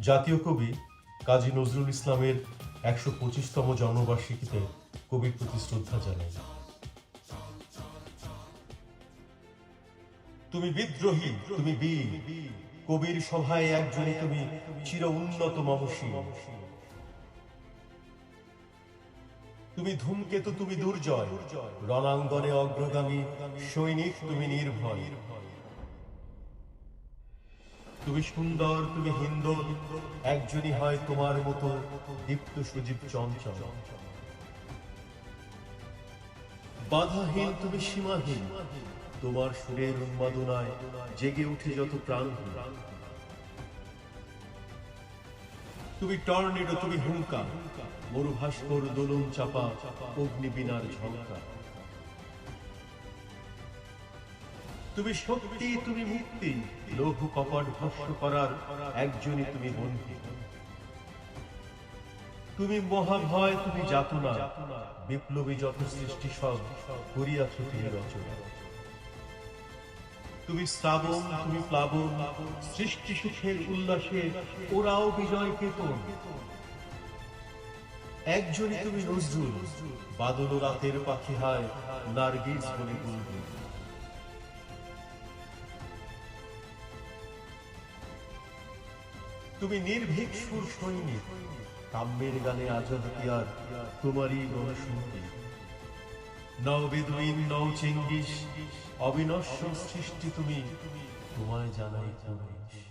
জাতীয় কবি কাজী নজরুল ইসলামের একশো পঁচিশতম জন্মবার্ষিকীতে কবির প্রতি শ্রদ্ধা জানাই। তুমি বিদ্রোহী, তুমি বীর। কবির সভায় একজনে তুমি চির উন্নত মমসী তুমি ধূমকেতু, তুমি দুর্জয়। রণাঙ্গনে অগ্রগামী সৈনিক, তুমি নির্ভয়। তুমি সুন্দর, তুমি হিন্দর একজনই হয় তোমার মতো দীপ্ত সজীব চঞ্চল। বাধাহীন তুমি সীমাহীন, তোমার সুরের উন্মাদনায় জেগে উঠে যত প্রাণ তুমি টর্নেডো, তুমি হুঙ্কা মরুভাস্কর দোলন চাপা অগ্নিবীণার ঝঙ্কা তুমি সত্যি তুমি মুক্তি। লৌহ কপট ভস্য করার একজনই তুমি বন্ধু তুমি মহাভয়, তুমি বিপ্লবী যত সৃষ্টি সব করিয়াছ তুমি রচনা। তুমি শ্রাবণ, তুমি প্লাবন, সৃষ্টি সুখের উল্লাসে ওরাও বিজয় কেতন। একজনই তুমি নজরুল, বাদল রাতের পাখি হায় নার্গিস বলে তুমি নির্ভীক সুর সৈনিক। কাম্যের গানে আজাদ পিয়ার তোমারই শুনতে নও বিদুইন, নও চেঙ্গিস, অবিনশ্বর সৃষ্টি তুমি, তোমায় জানাই কুমেশ।